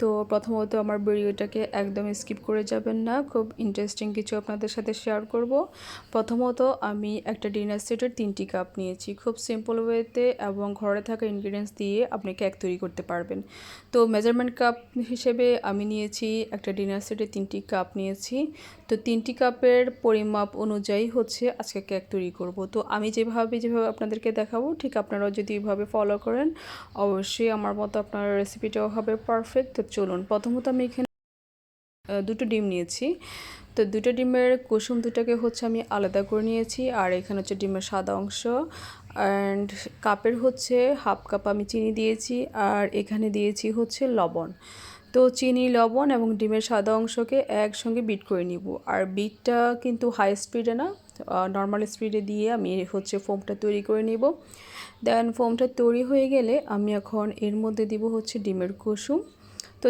তো প্রথমত আমার ভিডিওটাকে একদম স্কিপ করে যাবেন না। খুব ইন্টারেস্টিং কিছু আপনাদের সাথে শেয়ার করব। প্রথমত আমি একটা ডিনার সেটের তিনটি কাপ নিয়েছি। খুব সিম্পল ওয়েতে এবং ঘরে থাকা ইনগ্রিডিয়েন্টস দিয়ে আপনি কেক তৈরি করতে পারবেন। তো মেজারমেন্ট কাপ হিসেবে আমি নিয়েছি একটা ডিনার সেটের তিনটি কাপ নিয়েছি। তো তিনটি কাপের পরিমাপ অনুযায়ী হচ্ছে আজকে কেক তৈরি করব। তো আমি যেভাবে যেভাবে আপনাদেরকে দেখাবো, ঠিক আপনারাও যদি এভাবে ফলো করেন, অবশ্যই আমার মতো আপনার রেসিপিটাও হবে পারফেক্ট তো চলুন, প্রথমত আমি এখানে দুটো ডিম নিয়েছি। তো দুটো ডিমের কুসুম দুটাকে হচ্ছে আমি আলাদা করে নিয়েছি, আর এখানে হচ্ছে ডিমের সাদা অংশ। অ্যান্ড কাপের হচ্ছে হাফ কাপ আমি চিনি দিয়েছি, আর এখানে দিয়েছি হচ্ছে লবণ। তো চিনি, লবণ এবং ডিমের সাদা অংশকে একসঙ্গে বিট করে নিব। আর বিটটা কিন্তু হাই স্পিডে না নর্মাল স্পিডে দিয়ে আমি হচ্ছে ফোমটা তৈরি করে নিব। দেন ফোমটা তৈরি হয়ে গেলে আমি এখন এর মধ্যে দিব হচ্ছে ডিমের কুসুম। তো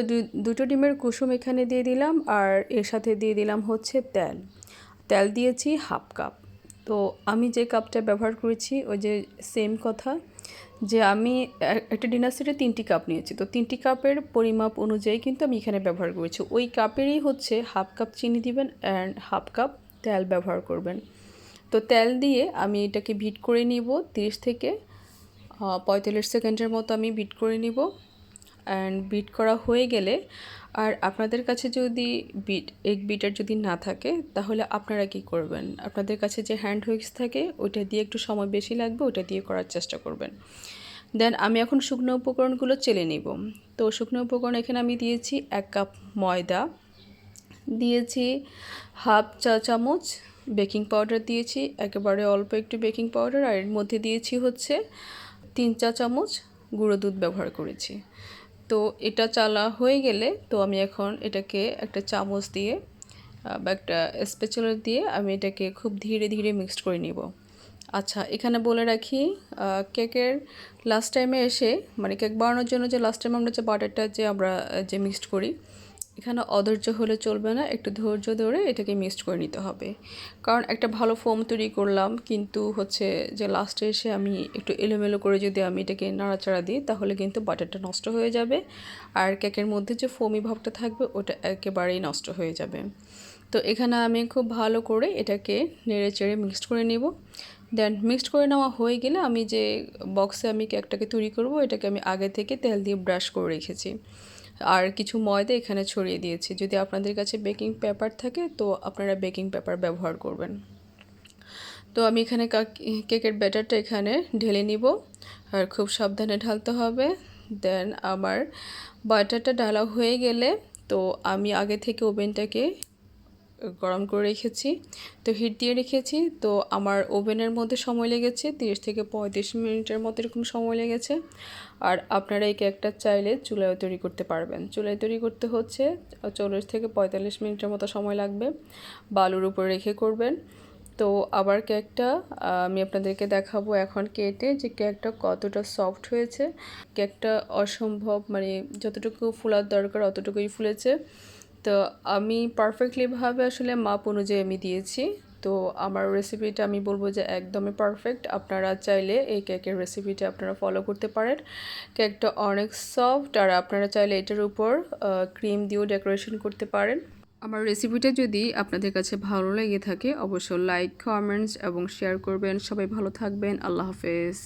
দুটো ডিমের কুসুম এখানে দিয়ে দিলাম আর এর সাথে দিয়ে দিলাম হচ্ছে তেল। তেল দিয়েছি হাফ কাপ। তো আমি যে কাপটা ব্যবহার করেছি, ওই যে সেম কথা, যে আমি একটা ডিনার সেটে তিনটি কাপ নিয়েছি। তো তিনটি কাপের পরিমাপ অনুযায়ী কিন্তু আমি এখানে ব্যবহার করেছি। ওই কাপেরই হচ্ছে হাফ কাপ চিনি দিবেন অ্যান্ড হাফ কাপ তেল ব্যবহার করবেন। তো তেল দিয়ে আমি এটাকে ভিট করে নিব, তিরিশ থেকে পঁয়তাল্লিশ সেকেন্ডের মতো আমি বিট করে নিব। অ্যান্ড বিট করা হয়ে গেলে আর আপনাদের কাছে যদি বিট এগ বিটার যদি না থাকে, তাহলে আপনারা কি করবেন? আপনাদের কাছে যে হ্যান্ড হুইক্স থাকে, ওইটা দিয়ে একটু সময় বেশি লাগবে, ওইটা দিয়ে করার চেষ্টা করবেন। দেন আমি এখন শুকনো উপকরণগুলো চেলে নিব। তো শুকনো উপকরণ এখানে আমি দিয়েছি এক কাপ ময়দা, দিয়েছি হাফ চা চামচ বেকিং পাউডার দিয়েছি, একেবারে অল্প একটু বেকিং পাউডার আর এর মধ্যে দিয়েছি হচ্ছে তিন চা চামচ গুঁড়ো দুধ ব্যবহার করেছি। তো এটা চালা হয়ে গেলে তো আমি এখন এটাকে একটা চামচ দিয়ে বা একটা স্পেচুলার দিয়ে আমি এটাকে খুব ধীরে ধীরে মিক্সড করে নিব। আচ্ছা এখানে বলে রাখি কেকের লাস্ট টাইমে এসে মানে কেক বানানোর জন্য যে লাস্ট টাইম আমরা যে বাটারটা যে আমরা যে মিক্সড করি এখানে অধৈর্য হলে চলবে না, একটু ধৈর্য ধরে এটাকে মিক্সড করে নিতে হবে। কারণ একটা ভালো ফোম তৈরি করলাম, কিন্তু হচ্ছে যে লাস্টে এসে আমি একটু এলোমেলো করে যদি আমি এটাকে নাড়াচাড়া দিই, তাহলে কিন্তু বাটারটা নষ্ট হয়ে যাবে। আর কেকের মধ্যে যে ফোমি ভাবটা থাকবে, ওটা একেবারেই নষ্ট হয়ে যাবে। তো এখানে আমি খুব ভালো করে এটাকে নেড়ে চেড়ে মিক্সড করে নেব। দেন মিক্সড করে নেওয়া হয়ে গেলে আমি যে বক্সে আমি কেকটাকে তৈরি করব, এটাকে আমি আগে থেকে তেল দিয়ে ব্রাশ করে রেখেছি। আর কিছু ময়দা এখানে ছড়িয়ে দিয়েছি। যদি আপনাদের কাছে বেকিং পেপার থাকে, তো আপনারা বেকিং পেপার ব্যবহার করবেন। তো আমি এখানে কেকের ব্যাটারটা এখানে ঢেলে নিব। আর খুব সাবধানে ঢালতে হবে। দেন আমার বাটারটা ঢালা হয়ে গেলে, তো আমি আগে থেকে ওভেনটাকে গরম করে রেখেছি, তো হিট দিয়ে রেখেছি, তো আমার ওভেনের মধ্যে সময় লেগেছে, তিরিশ থেকে পঁয়ত্রিশ মিনিটের মতো এরকম সময় লেগেছে। আর আপনারা এই কেকটা চাইলে চুলায় তৈরি করতে পারবেন। চুলায় তৈরি করতে হচ্ছে, চল্লিশ থেকে পঁয়তাল্লিশ মিনিটের মতো সময় লাগবে, বালুর উপর রেখে করবেন। তো আবার কেকটা আমি আপনাদেরকে দেখাবো এখন কেটে যে কেকটা কতটা সফট হয়েছে। কেকটা অসম্ভব মানে যতটুকু ফুলার দরকার অতটুকুই ফুলেছে। তো আমি পারফেক্টলিভাবে আসলে মাপ অনুযায়ী আমি দিয়েছি। তো আমার রেসিপিটা আমি বলব যে একদমই পারফেক্ট আপনারা চাইলে এই কেকের রেসিপিটা আপনারা ফলো করতে পারেন। কেকটা অনেক সফট আর আপনারা চাইলে এটার উপর ক্রিম দিয়েও ডেকোরেশন করতে পারেন। আমার রেসিপিটা যদি আপনাদের কাছে ভালো লেগে থাকে, অবশ্যই লাইক কমেন্টস এবং শেয়ার করবেন। সবাই ভালো থাকবেন। আল্লাহ হাফেজ।